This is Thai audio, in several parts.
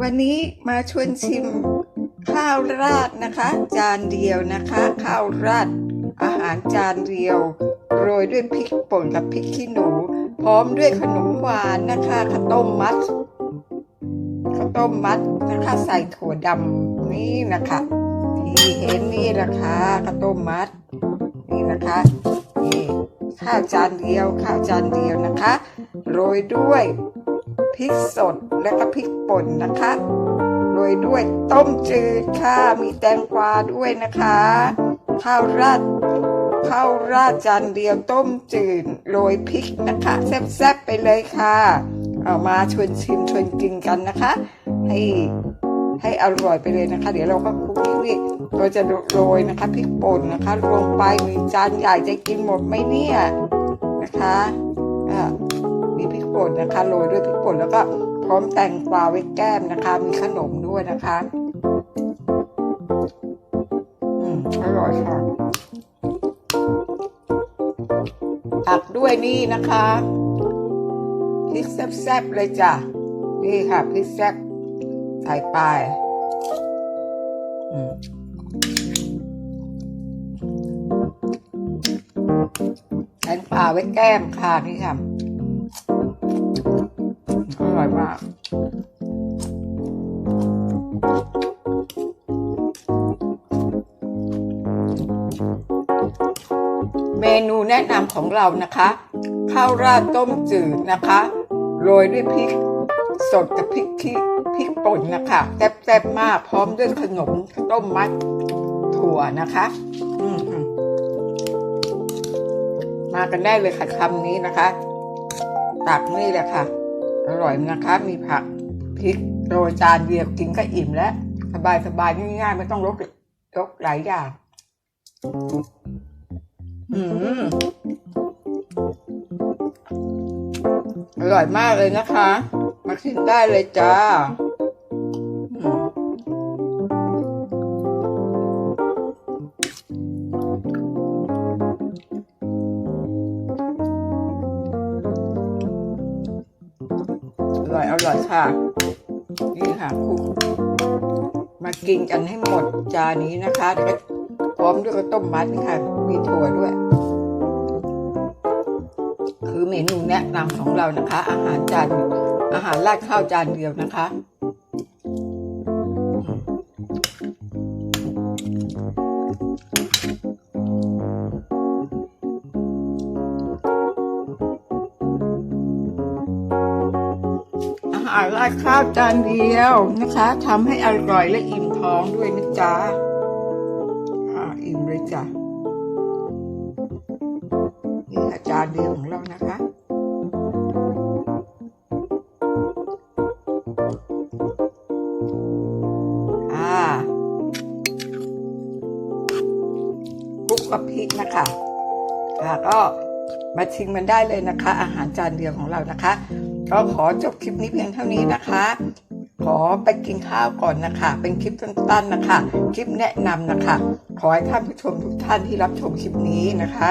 วันนี้มาชวนชิมข้าวราดนะคะ จานเดียวนะคะ ข้าวราดอาหารจานเดียวโรยด้วยพริกป่นกับพริกขี้หนู พร้อมด้วยขนมหวานนะคะข้าวต้มมัดข้าวต้มมัดนะคะใส่ถั่วดำนี่นะคะที่เห็นนี่นะคะข้าวต้มมัด นี่นะคะนี่ข้าวจานเดียวข้าวจานเดียวนะคะ โรยด้วยพริกสด และก็พริกป่นนะคะโรยด้วยต้มจืดค่ะมีแตงกวาด้วยนะคะ ข้าวราดข้าวราดจานเดียวต้มจืดโรยพริกนะคะแซ่บๆไปเลยค่ะเอามาชวนชิมชวนกินกันนะคะ ให้ให้อร่อยไปเลยนะคะ เดี๋ยวเราก็คลุกนี่เราจะโรยนะคะพริกป่นนะคะลงไปมีจานใหญ่จะกินหมดไหมเนี่ยนะคะอ่ามีพริกป่นนะคะโรยด้วยพริกป่นแล้วก็ พร้อมแตงกวาไว้แก้มนะคะ มีขนมด้วยนะคะ อืมอร่อยค่ะตักด้วยนี่นะคะพริกแซ่บๆเลยจ้ะ นี่ค่ะพริกแซ่บใส่ไปอืมแตงป่าไว้แก้มค่ะนี่ค่ะ ร่อยมากเมนูแนะนำของเรานะคะ ข้าวราดต้มจืดนะคะ โรยด้วยพริกสดกับพริกขี้พริกป่นนะคะแซ่บๆมากพร้อมด้วยขนมต้มมัดถั่วนะคะอืมอืมมากันได้เลยค่ะคำนี้นะคะ ตักนี่แหละค่ะ อร่อยนะคะ มีผักพริกโรยจานเดียวกินก็อิ่มแล้ว สบายๆง่ายๆ ไม่ต้องรกยกหลายอย่างอืมอร่อยมากเลยนะคะ มาชิมได้เลยจ้า อร่อยค่ะ นี่ค่ะคุกมากินกันให้หมดจานนี้นะคะเดี๋ยวก็พร้อมด้วยต้มมัดค่ะ มีถั่วด้วย คือเมนูแนะนำของเรานะคะ อาหารจานอาหารราดข้าวจานเดียวนะคะ รราดข้าวจานเดียวนะคะทำให้อร่อยและอิ่มท้องด้วยนะจ๊ะอิ่มเลยจ้ะนี่ค่ะจานเดียวของเรานะคะอ่าคลุกกับพริกนะคะค่ะก็มาชิมมันได้เลยนะคะ อาหารจานเดียวของเรานะคะ ก็ขอจบคลิปนี้เพียงเท่านี้นะคะ ขอไปกินข้าวก่อนนะคะ เป็นคลิปสั้นๆนะคะ คลิปแนะนำนะคะ ขอให้ท่านผู้ชมทุกท่านที่รับชมคลิปนี้นะคะ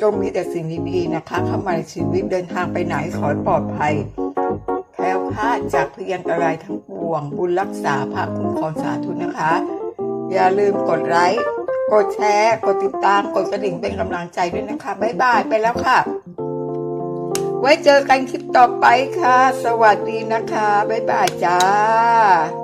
จงมีแต่สิ่งดีๆนะคะ เข้ามาในชีวิตเดินทางไปไหนขอให้ปลอดภัยแคล้วคลาดจากพยันตรายทั้งปวง บุญรักษาภาคคุ้มครองสาธุนะคะ อย่าลืมกดไลค์กดแชร์ กดติดตาม กดกระดิ่งเป็นกำลังใจด้วยนะคะ บ๊ายบาย ไปแล้วค่ะ ไว้เจอกันคลิปต่อไปค่ะ สวัสดีนะคะ บ๊ายบายจ้า